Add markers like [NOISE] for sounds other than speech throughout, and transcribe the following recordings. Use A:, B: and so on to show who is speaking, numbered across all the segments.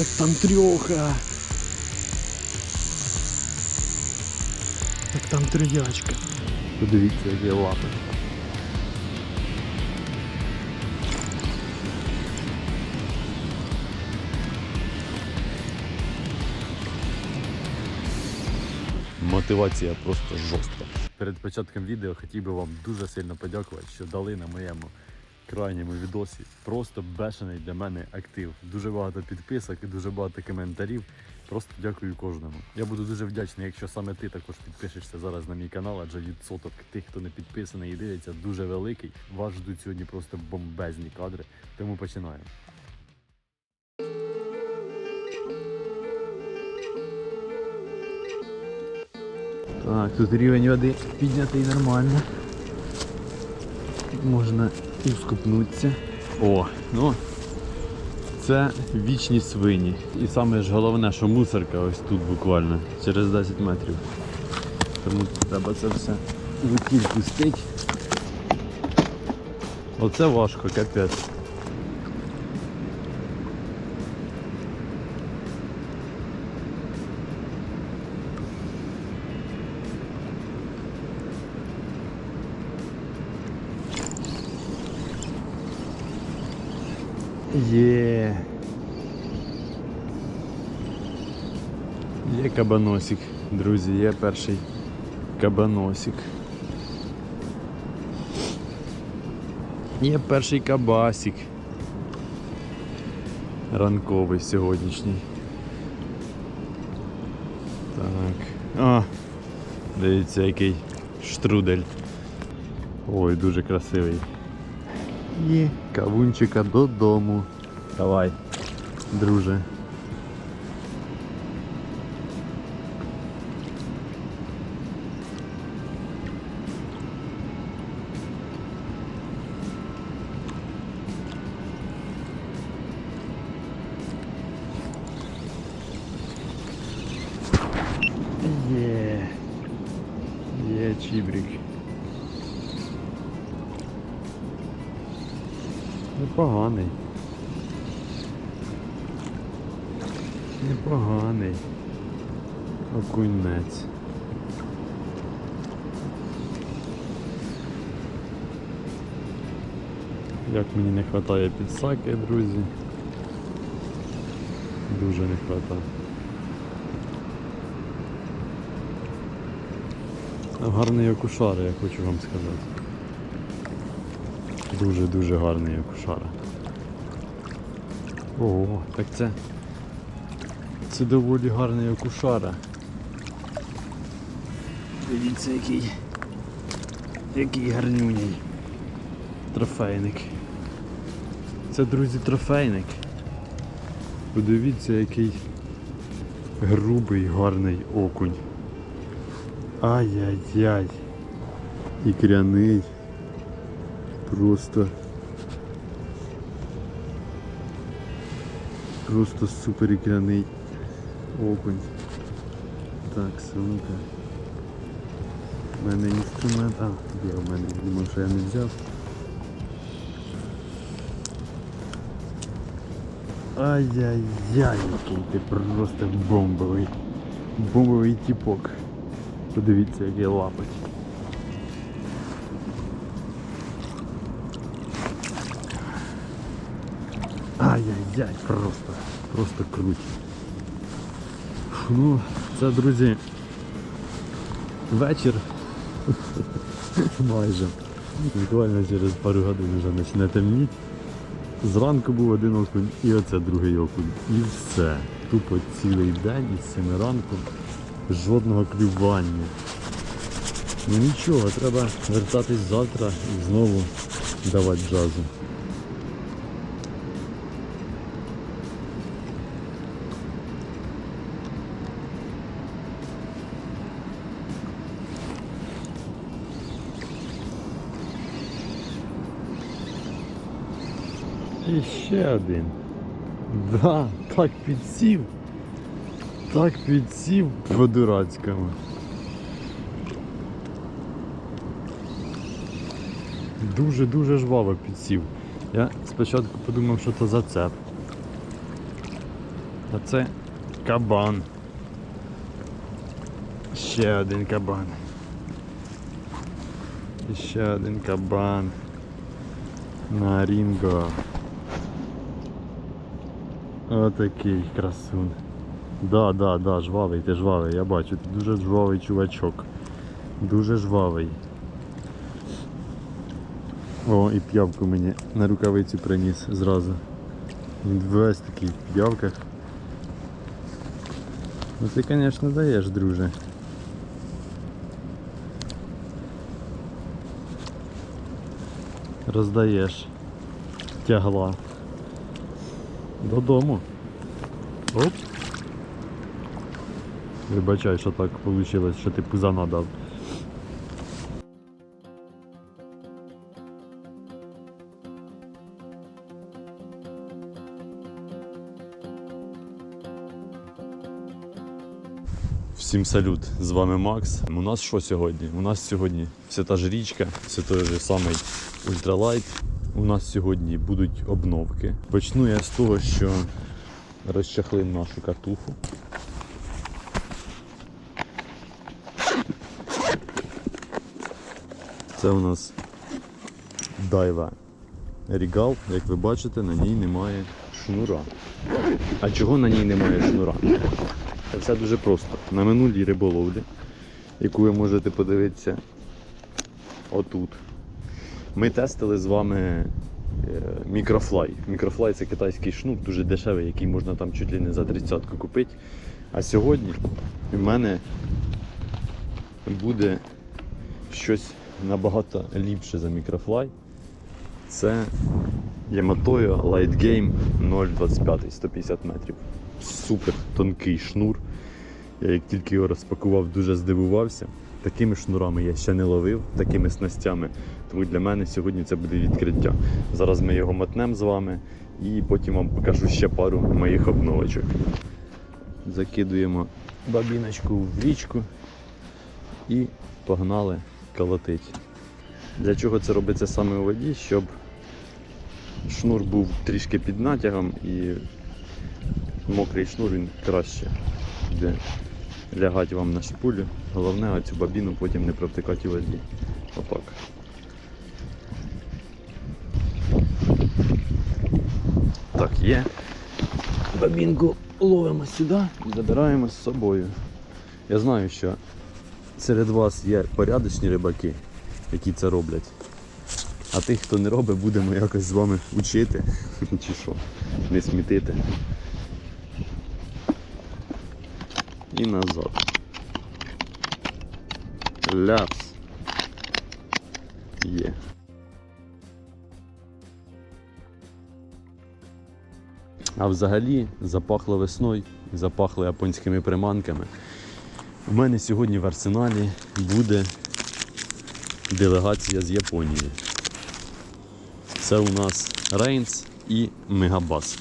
A: Так там трьоха. Так там троячка. Подивіться, які лапи. Мотивація просто жорстка. Перед початком відео хотів би вам дуже сильно подякувати, що дали на моєму крайньому відосі просто бешений для мене актив. Дуже багато підписок і дуже багато коментарів. Просто дякую кожному. Я буду дуже вдячний, якщо саме ти також підпишешся зараз на мій канал, адже відсоток тих, хто не підписаний і дивиться, дуже великий. Вас ждуть сьогодні просто бомбезні кадри. Тому починаємо. Так, тут рівень води піднятий нормально. Можна і скупнутися. О, ну це вічні свині. І саме ж головне, що мусорка ось тут буквально через 10 метрів. Тому треба це все в пустить. Оце важко, капець. Є. Є кабаносик, друзі, є перший кабаносик. Є перший кабасик. Ранковий сьогоднішній. Так. А, дивіться, який штрудель. Ой, дуже красивий. І кавунчика додому. Давай, друже. Окунець. Як мені не вистачає підсаки, друзі. Дуже не вистачає. Гарний окушар, я хочу вам сказати. Дуже-дуже гарний окушара. Ого, так це. Це доволі гарний окушара. Дивіться який. Який гарнюній. Трофейник. Це, друзі, трофейник. Подивіться, який грубий, гарний окунь. Ай-яй-яй. Ікряний. Просто. Просто супер ікряний окунь. Так, сумка. У мене інструмент. А, є у мене, думав, що я не взяв. Ай-яй-яй, який ти просто бомбовий. Бомбовий тіпок. Подивіться, який лапать. Ай-яй-яй, просто, просто круть. Ну, це, друзі, вечір. [LAUGHS] Майже. Буквально через пару годин вже почне темніти. Зранку був один окунь і оце другий окунь. І все. Тупо цілий день із 7 ранку. Жодного клювання. Ну нічого, треба вертатись завтра і знову давати джазу. І ще один. Да, так підсів. Так підсів по-дурацькому. Дуже-дуже жваво підсів. Я спочатку подумав, що це зацеп. А це кабан. Ще один кабан. І ще один кабан. На рінго. Отакий красун. Да, да, да, жвавий, ти жвавий, я бачу, ти дуже жвавий чувачок. Дуже жвавий. О, і п'явку мені на рукавиці приніс зразу. Він весь такий в п'явках. Ну ти, звісно, даєш, друже. Роздаєш. Тягла. Додому. Оп. Вибачай, що так вийшло, що ти пузана дав. Всім салют, з вами Макс. У нас що сьогодні? У нас сьогодні все та ж річка, все той же самий ультралайт. У нас сьогодні будуть обновки. Почну я з того, що розчахлим нашу катуху. Це у нас дайва Рігал, як ви бачите, на ній немає шнура. А чого на ній немає шнура? Це все дуже просто. На минулій риболовлі, яку ви можете подивитися отут. Ми тестили з вами е, мікрофлай. Мікрофлай це китайський шнур, дуже дешевий, який можна там чуть ли не за 30 купити. А сьогодні в мене буде щось набагато ліпше за мікрофлай. Це Yamato Light Game 0,25 150 метрів. Супер тонкий шнур. Я як тільки його розпакував, дуже здивувався. Такими шнурами я ще не ловив, такими снастями. Тому для мене сьогодні це буде відкриття. Зараз ми його мотнемо з вами і потім вам покажу ще пару моїх обновочок. Закидуємо бабіночку в річку і погнали колотить. Для чого це робиться саме у воді? Щоб шнур був трішки під натягом і мокрий шнур він краще буде лягати вам на шпулю. Головне оцю бабіну потім не провтикати у воді. Отак. Так, є. Бабінку ловимо сюди і забираємо з собою. Я знаю, що серед вас є порядочні рибаки, які це роблять. А тих, хто не робить, будемо якось з вами учити. [LAUGHS] Чи що, не смітити. І назад. Ляпс. Є. А взагалі запахло весною, запахло японськими приманками. У мене сьогодні в арсеналі буде делегація з Японії. Це у нас Рейнс і Мегабас.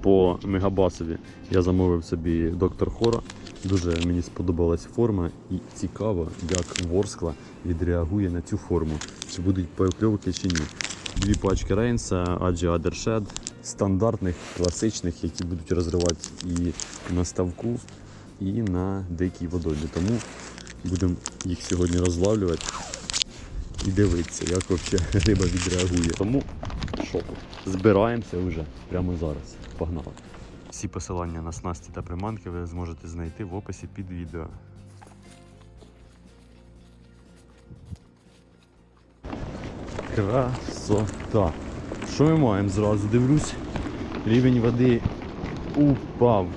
A: По Мегабасові я замовив собі доктор Хора. Дуже мені сподобалась форма і цікаво, як Ворскла відреагує на цю форму. Чи будуть покльовки чи ні. Дві пачки Рейнса, Аджі Адершед, стандартних, класичних, які будуть розривати і на ставку, і на дикій водоймі. Тому будемо їх сьогодні розлавлювати і дивитися, як взагалі риба відреагує. Тому що, збираємося вже прямо зараз. Погнали. Всі посилання на снасті та приманки ви зможете знайти в описі під відео. Красота. Що ми маємо зразу? Дивлюсь, рівень води упав.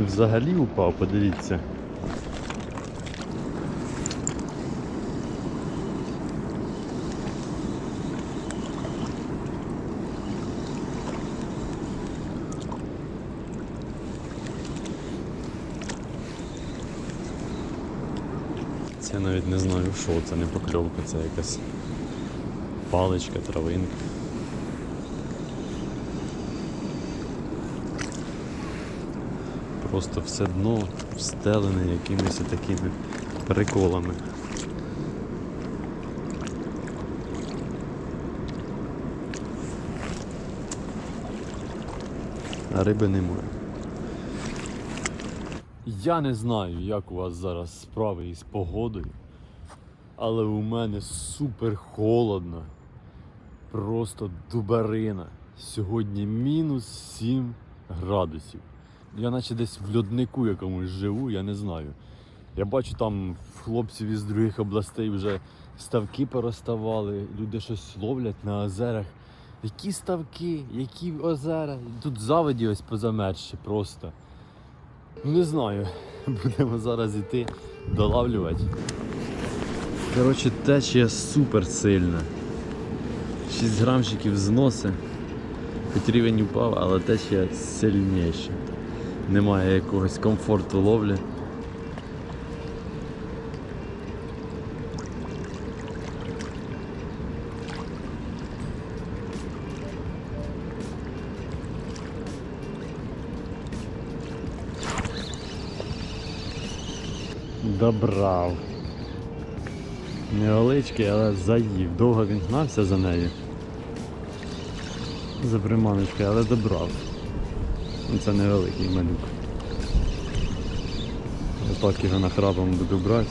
A: Взагалі упав, подивіться. Я навіть не знаю, що це не покльовка, це якась паличка, травинка. Просто все дно встелене якимись такими приколами. а риби немає. Я не знаю, як у вас зараз справи із погодою, але у мене супер холодно. Просто дубарина. Сьогодні мінус 7 градусів. Я наче десь в льоднику якомусь живу, я не знаю. Я бачу там хлопців із других областей вже ставки пороставали, люди щось ловлять на озерах. Які ставки, які озера? Тут заводі ось позамерзші просто. Ну не знаю. [LAUGHS] Будемо зараз іти долавлювати. Коротше, течія супер сильна. 6 грамчиків зноси. Хоч рівень упав, але течія сильніша. Немає якогось комфорту ловлі. Добрав. Невеличкий, але заїв. Довго він гнався за нею. За приманочкою, але добрав. Ну, Це невеликий малюк. Так його нахрапом буду брати.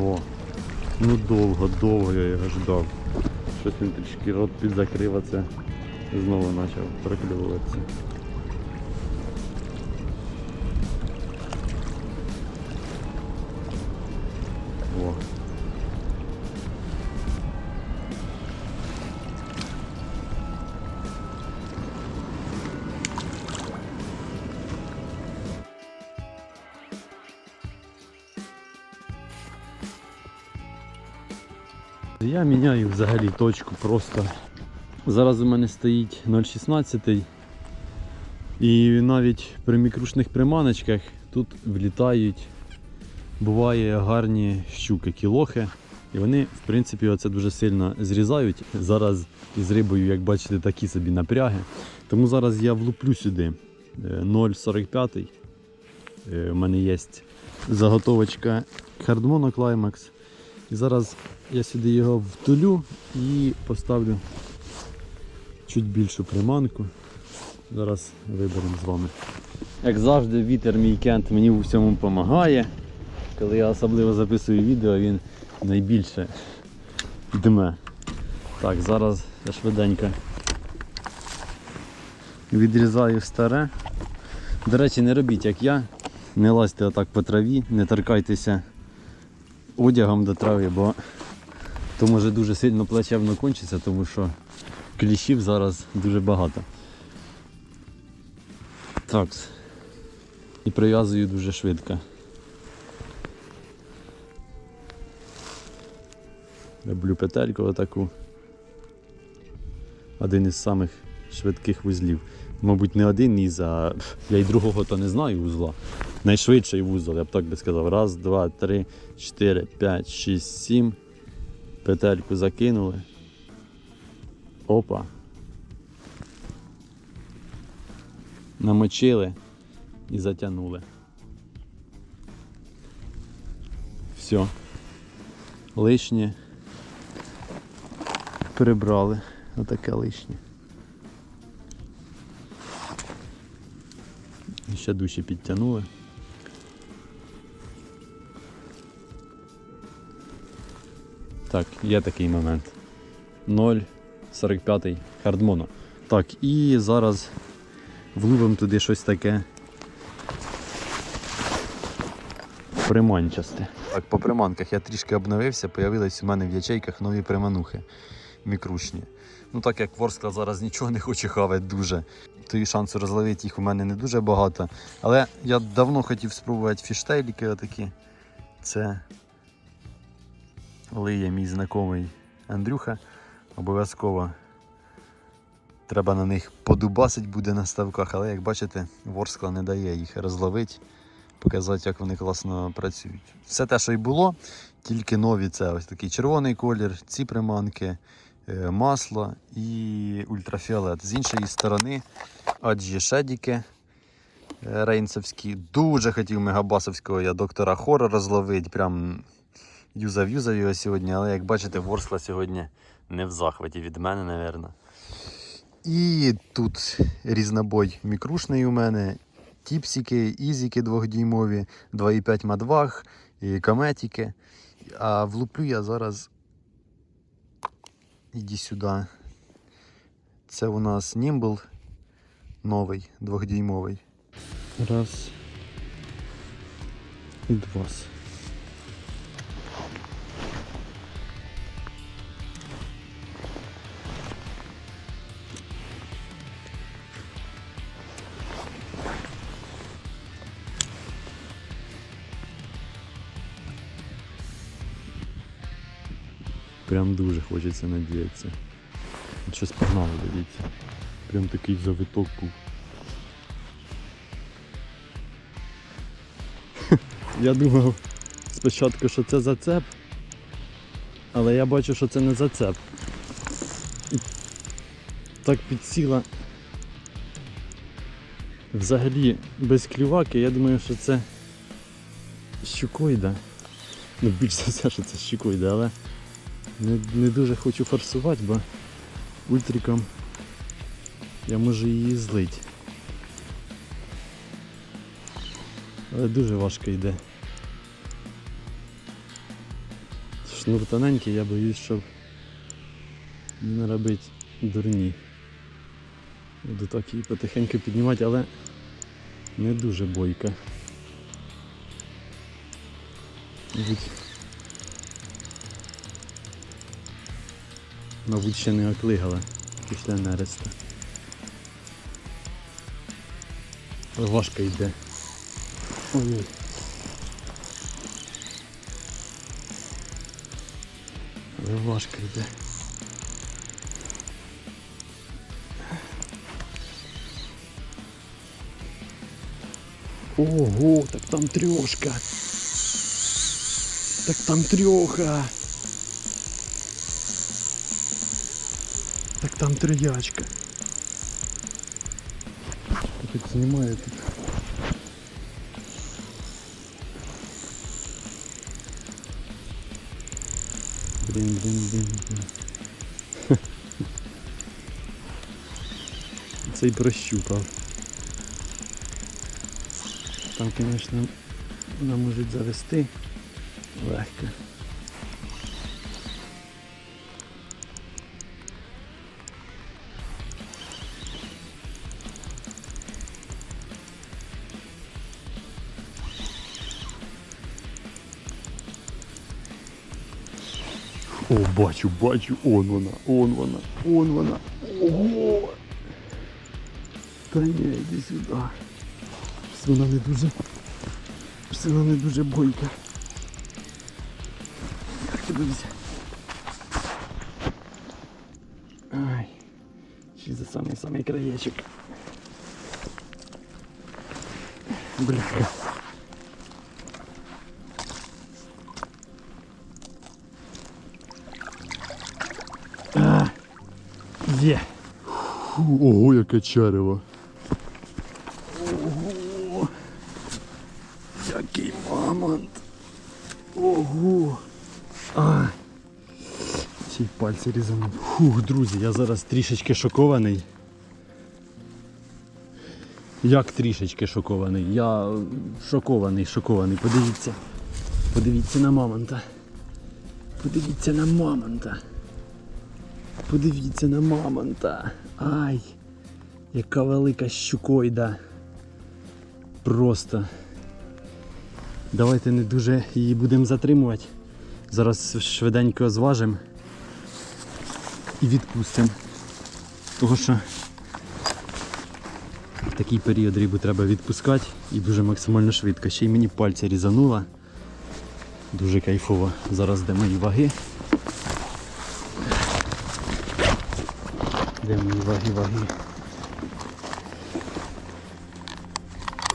A: О, ну довго, довго я його ждав. Щось він трішки рот підзакрив, а це знову почав проклюватися. Я міняю взагалі точку просто. Зараз у мене стоїть 0,16 і навіть при мікрушних приманочках тут влітають буває гарні щуки, кілохи. І вони, в принципі, оце дуже сильно зрізають. Зараз із рибою, як бачите, такі собі напряги. Тому зараз я влуплю сюди е, 0,45. Е, У мене є заготовочка Hardmono Climax. І зараз я сюди його втулю і поставлю чуть більшу приманку. Зараз виберемо з вами. Як завжди, вітер мій кент мені у всьому допомагає. Коли я особливо записую відео, він найбільше дме. Так, зараз я швиденько відрізаю старе. До речі, не робіть як я. Не лазьте отак по траві, не торкайтеся одягом до трави, бо то може дуже сильно плачевно кончиться, тому що кліщів зараз дуже багато. Так. І прив'язую дуже швидко. Роблю петельку отаку. Один із самих швидких вузлів. Мабуть, не один із, а я й другого то не знаю вузла. Найшвидший вузол, я б так би сказав. Раз, два, три, чотири, п'ять, шість, сім. Петельку закинули. Опа. Намочили і затягнули. Все. Лишнє прибрали. Отаке лишнє. Ще дужче підтягнули. Так, є такий момент. 0,45 хардмоно. Так, і зараз вловимо туди щось таке приманчасте. Так, по приманках я трішки обновився, появились у мене в ячейках нові приманухи мікрушні. Ну так як Ворскла зараз нічого не хоче хавати дуже, то і шансу розловити їх у мене не дуже багато. Але я давно хотів спробувати фіштейліки отакі. Це лиє мій знайомий Андрюха. Обов'язково треба на них подубасить буде на ставках, але як бачите, Ворскла не дає їх розловити, показати, як вони класно працюють. Все те, що й було, тільки нові це ось такий червоний колір, ці приманки, е, масло і ультрафіолет. З іншої сторони, аджі шедіки е, рейнцевські. Дуже хотів мегабасовського я доктора Хора розловити. Прям Юзав, юзав його сьогодні, але як бачите, Ворскла сьогодні не в захваті від мене, напевно. І тут різнобой мікрушний у мене, тіпсики, ізіки двохдіймові, 2,5 мадваг, і кометики. А влуплю я зараз. Іди сюди. Це у нас німбл новий, двохдіймовий. Раз. І два. Прям дуже хочеться надіятися. Щось погнало, дивіться. Прям такий завиток був. [LAUGHS] Я думав спочатку, що це зацеп, але я бачу, що це не зацеп. І так підсіла взагалі без клюваки, я думаю, що це щукоїда. Ну, більш за все, що це щукоїда, але не, не дуже хочу форсувати, бо ультриком я можу її злить. Але дуже важко йде. Шнур тоненький, я боюсь, щоб не наробити дурні. Буду так її потихеньку піднімати, але не дуже бойка. Мабуть, мабуть, ще не оклигала після нереста. Важко йде. Ой. Але важко йде. Ого, так там трьошка. Так там трьоха. Так там троячка. Так знімаю тут. Блін, блін, блін, блін. [LAUGHS] Цей прощупав. Там, звісно, вона може завести легко. Бачу, бачу, он вона, он вона, он вона. Ого! Та ні, йди сюди. Вона не дуже. Вона не дуже бойка. Як тебе взяти? Ай. Ще за самий самий краєчок. Бляха. Є. Фу, ого, яке черево. Ого. Який мамонт. Ого. А. Ці пальці різанув. Фух, друзі, я зараз трішечки шокований. Як трішечки шокований? Я шокований, шокований. Подивіться. Подивіться на мамонта. Подивіться на мамонта. Подивіться на мамонта. Ай, яка велика щукойда. Просто. Давайте не дуже її будемо затримувати. Зараз швиденько зважимо і відпустимо. Тому що в такий період рибу треба відпускати і дуже максимально швидко. Ще й мені пальця різануло. Дуже кайфово. Зараз де мої ваги. Де ваги, ваги.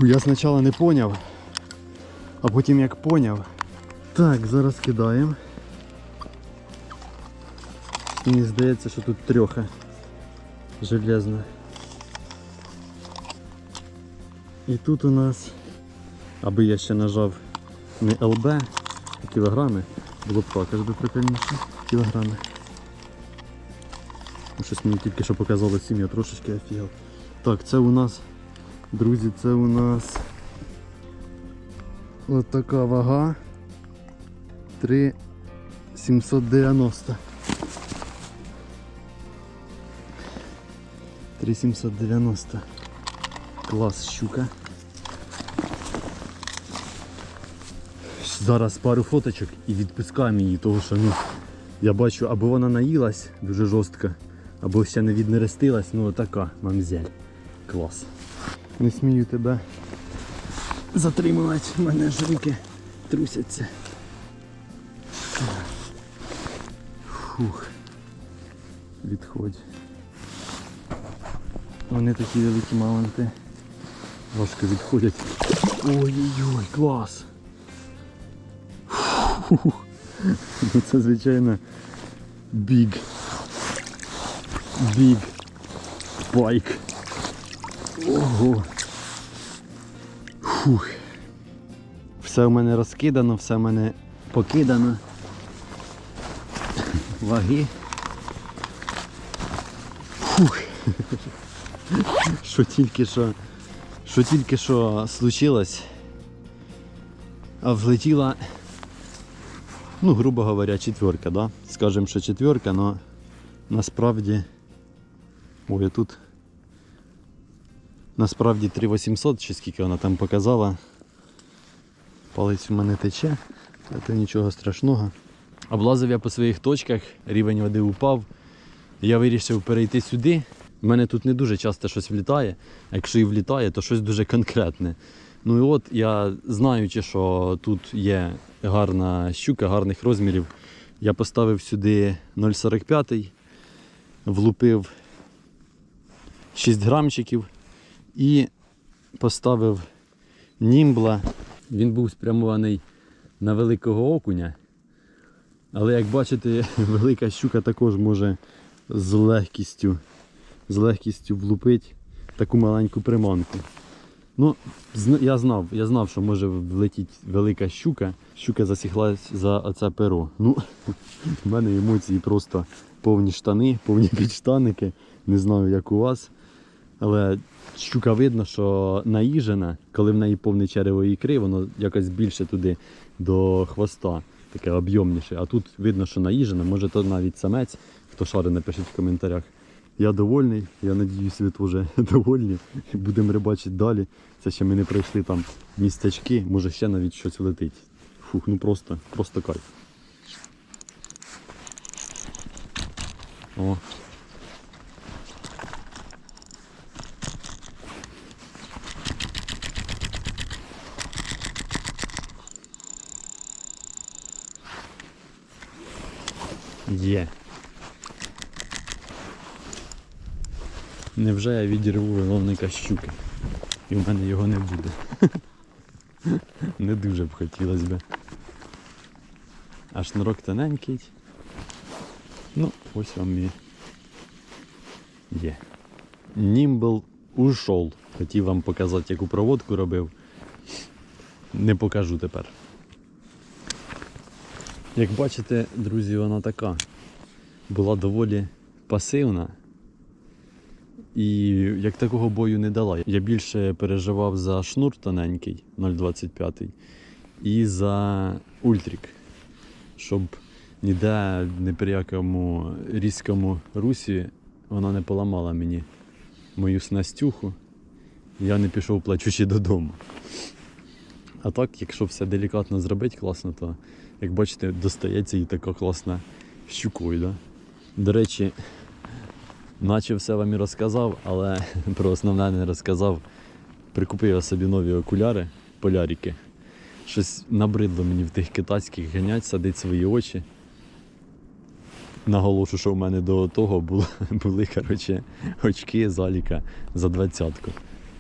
A: Я спочатку не поняв, а потім як поняв. Так, зараз кидаємо. Мені здається, що тут трьоха железна. І тут у нас, аби я ще нажав не ЛБ, а кілограми, Було б також би прикольніше. Кілограми. Ну, Щось мені тільки що показало сім, я трошечки офігел. Так, це у нас, друзі, це у нас от така вага. 3,790. 3,790. Клас щука. Зараз пару фоточок і відпускаємо її, тому що ну, я бачу, або вона наїлась дуже жорстко, або ще не віднерестилась, ну отака мамзель. Клас. Не смію тебе затримувати, в мене ж руки трусяться. Фух. Відходь. Вони такі великі маленькі. Важко відходять. Ой-ой-ой, клас! Фух. Ну це звичайно біг. Біг. Байк. Ого. Фух. Все в мене розкидано, все в мене покидано. Ваги. Фух. Що тільки що, що тільки що случилось, а влетіла, ну, грубо говоря, четверка, да? Скажем, що четверка, але насправді. Ой, тут насправді 3800 чи скільки вона там показала. Палець у мене тече, це нічого страшного. Облазив я по своїх точках, рівень води упав. Я вирішив перейти сюди. У мене тут не дуже часто щось влітає, якщо і влітає, то щось дуже конкретне. Ну і от я знаючи, що тут є гарна щука, гарних розмірів, я поставив сюди 0,45, влупив 6 грамчиків і поставив німбла. Він був спрямований на великого окуня. Але як бачите, [LAUGHS] велика щука також може з легкістю, з легкістю влупити таку маленьку приманку. Ну, я знав, я знав, що може влетіти велика щука. Щука засіглась за оце перо. Ну, [LAUGHS] в мене емоції просто повні штани, повні [LAUGHS] підштанники. Не знаю, як у вас. Але щука видно, що наїжена, коли в неї повне черево ікри, воно якось більше туди до хвоста, таке об'ємніше. А тут видно, що наїжена, може то навіть самець, хто шари, напишіть в коментарях. Я довольний, я надіюсь, ви теж [LAUGHS] довольні. Будемо рибачити далі. Це ще ми не пройшли там містечки, може ще навіть щось летить. Фух, ну просто, просто кайф. О, Є. Невже я відірву виловника щуки? І в мене його не буде. [LAUGHS] Не дуже б хотілося би. А шнурок тоненький. Ну, ось вам і є. Німбл ушов. Хотів вам показати, яку проводку робив. Не покажу тепер. Як бачите, друзі, вона така була доволі пасивна. І як такого бою не дала. Я більше переживав за шнур тоненький 0,25 і за ультрик, щоб ніде ні при якому різкому русі вона не поламала мені мою снастюху. Я не пішов плачучи додому. А так, якщо все делікатно зробити класно, то як бачите, достається і така класна щукою. Да? До речі, наче все вам і розказав, але [LAUGHS] про основне не розказав. Прикупив я собі нові окуляри, полярики. Щось набридло мені в тих китайських ганять, садить свої очі. Наголошу, що в мене до того були, [LAUGHS] були коротше, очки заліка за двадцятку.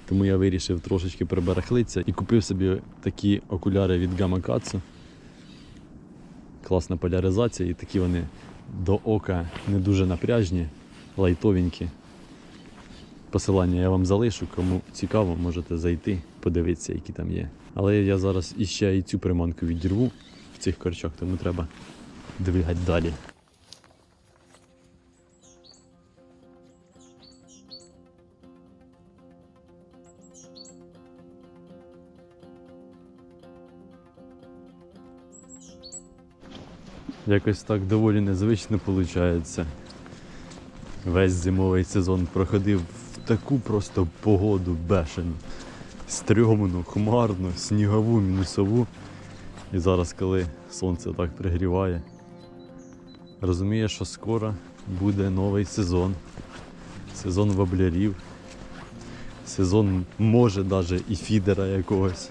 A: Тому я вирішив трошечки прибарахлитися і купив собі такі окуляри від Gamakatsu. Класна поляризація, і такі вони до ока не дуже напряжні, лайтовенькі. Посилання я вам залишу, кому цікаво, можете зайти, подивитися, які там є. Але я зараз іще і цю приманку відірву, в цих корчах, тому треба двигати далі. Якось так доволі незвично виходить. Весь зимовий сезон проходив в таку просто погоду бешену. Стрьомну, хмарну, снігову, мінусову. І зараз, коли сонце так пригріває, розуміє, що скоро буде новий сезон. Сезон воблярів. Сезон може навіть і фідера якогось.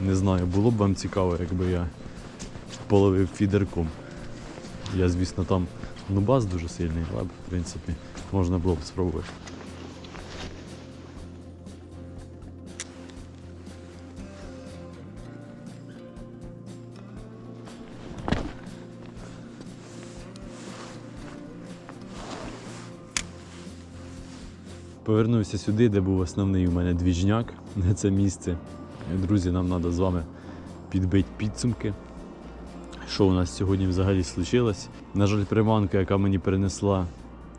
A: Не знаю, було б вам цікаво, якби я половив фідерком. Я, звісно, там нубас дуже сильний, але, в принципі, можна було б спробувати. Повернувся сюди, де був основний у мене двіжняк на це місце. Друзі, нам треба з вами підбити підсумки. Що у нас сьогодні взагалі случилось? На жаль, приманка, яка мені принесла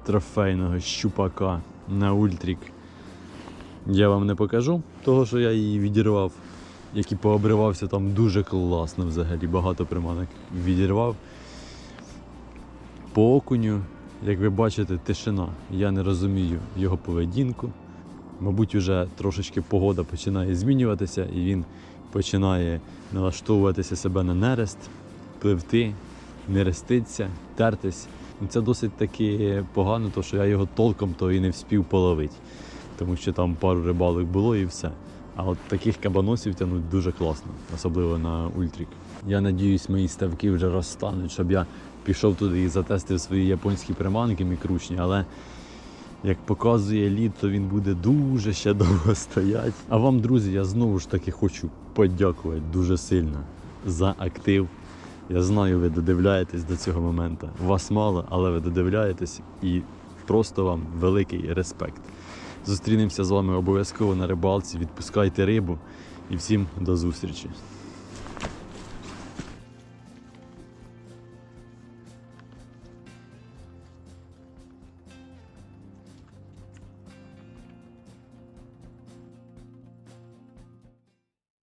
A: трофейного щупака на ультрік, я вам не покажу, того що я її відірвав, який пообривався там дуже класно взагалі, багато приманок відірвав. По окуню, як ви бачите, тишина. Я не розумію його поведінку. Мабуть, вже трошечки погода починає змінюватися і він починає налаштовуватися себе на нерест, пливти, нереститься, тертись. Ну, Це досить таки погано, тому що я його толком то і не вспів половити. Тому що там пару рибалок було і все. А от таких кабаносів тягнуть дуже класно, особливо на ультрік. Я надіюсь, мої ставки вже розстануть, щоб я пішов туди і затестив свої японські приманки мікручні, але як показує лід, то він буде дуже ще довго стояти. А вам, друзі, я знову ж таки хочу подякувати дуже сильно за актив. Я знаю, ви додивляєтесь до цього моменту. Вас мало, але ви додивляєтесь і просто вам великий респект. Зустрінемося з вами обов'язково на рибалці. Відпускайте рибу і всім до зустрічі.